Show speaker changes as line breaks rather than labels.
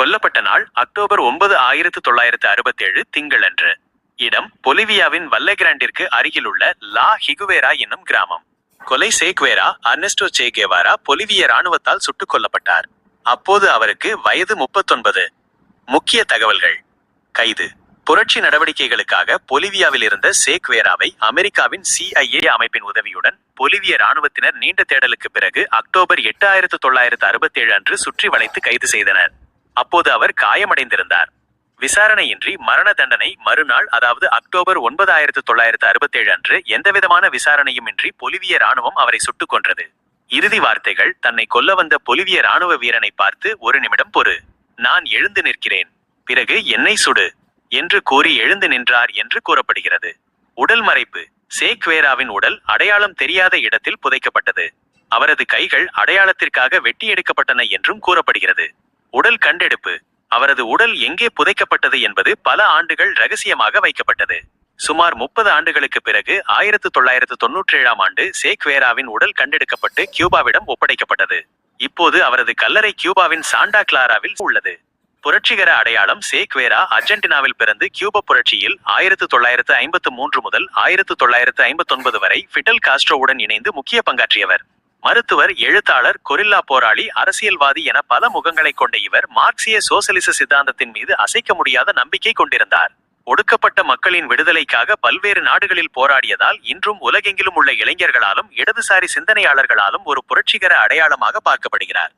கொல்லப்பட்ட நாள் அக்டோபர் ஒன்பது ஆயிரத்து தொள்ளாயிரத்து அறுபத்தேழு திங்களன்று. இடம் பொலிவியாவின் வல்லகிராண்டிற்கு அருகிலுள்ள லா ஹிகுவேரா என்னும் கிராமம். கொலை சேக்வேரா அர்னெஸ்டோ சேகேவாரா பொலிவிய ராணுவத்தால் சுட்டுக் கொல்லப்பட்டார். அப்போது அவருக்கு வயது முப்பத்தொன்பது. முக்கிய தகவல்கள். கைது. புரட்சி நடவடிக்கைகளுக்காக பொலிவியாவில் இருந்த சேக்வேராவை அமெரிக்காவின் சிஐஏ அமைப்பின் உதவியுடன் பொலிவிய ராணுவத்தினர் நீண்ட தேடலுக்கு பிறகு அக்டோபர் எட்டாயிரத்து தொள்ளாயிரத்து அறுபத்தேழு அன்று சுற்றி வளைத்து கைது செய்தனர். அப்போது அவர் காயமடைந்திருந்தார். விசாரணையின்றி மரண தண்டனை மறுநாள் அதாவது அக்டோபர் ஒன்பதாயிரத்து தொள்ளாயிரத்து அறுபத்தேழு அன்று எந்தவிதமான விசாரணையும் இன்றி பொலிவிய ராணுவம் அவரை சுட்டுக் கொன்றது. இறுதி வார்த்தைகள் தன்னை கொல்ல வந்த பொலிவிய ராணுவ வீரனை பார்த்து ஒரு நிமிடம் பொறு. நான் எழுந்து நிற்கிறேன். பிறகு என்னை சுடு என்று கூறி எழுந்து நின்றார் என்று கூறப்படுகிறது. உடல் மறைப்பு. சேக்வேராவின் உடல் அடையாளம் தெரியாத இடத்தில் புதைக்கப்பட்டது. அவரது கைகள் அடையாளத்திற்காக வெட்டி எடுக்கப்பட்டன என்றும் கூறப்படுகிறது. உடல் கண்டெடுப்பு. அவரது உடல் எங்கே புதைக்கப்பட்டது என்பது பல ஆண்டுகள் ரகசியமாக வைக்கப்பட்டது. சுமார் முப்பது ஆண்டுகளுக்கு பிறகு ஆயிரத்து தொள்ளாயிரத்து தொன்னூற்றி ஏழாம் ஆண்டு சேக்வேராவின் உடல் கண்டெடுக்கப்பட்டு கியூபாவிடம் ஒப்படைக்கப்பட்டது. இப்போது அவரது கல்லறை கியூபாவின் சாண்டா கிளாராவில் உள்ளது. புரட்சிகர அடையாளம் சேக்வேரா அர்ஜென்டினாவில் பிறந்து கியூபா புரட்சியில் ஆயிரத்து தொள்ளாயிரத்து ஐம்பத்து மூன்று முதல் ஆயிரத்து தொள்ளாயிரத்து ஐம்பத்தொன்பது வரை ஃபிடல் காஸ்ட்ரோவுடன் இணைந்து முக்கிய பங்காற்றியவர். மருத்துவர் எழுத்தாளர் கொரில்லா போராளி அரசியல்வாதி என பல முகங்களை கொண்ட இவர் மார்க்சிய சோசலிச சித்தாந்தத்தின் மீது அசைக்க முடியாத நம்பிக்கை கொண்டிருந்தார். ஒடுக்கப்பட்ட மக்களின் விடுதலைக்காக பல்வேறு நாடுகளில் போராடியதால் இன்றும் உலகெங்கிலும் உள்ள இளைஞர்களாலும் இடதுசாரி சிந்தனையாளர்களாலும் ஒரு புரட்சிகர அடையாளமாக பார்க்கப்படுகிறார்.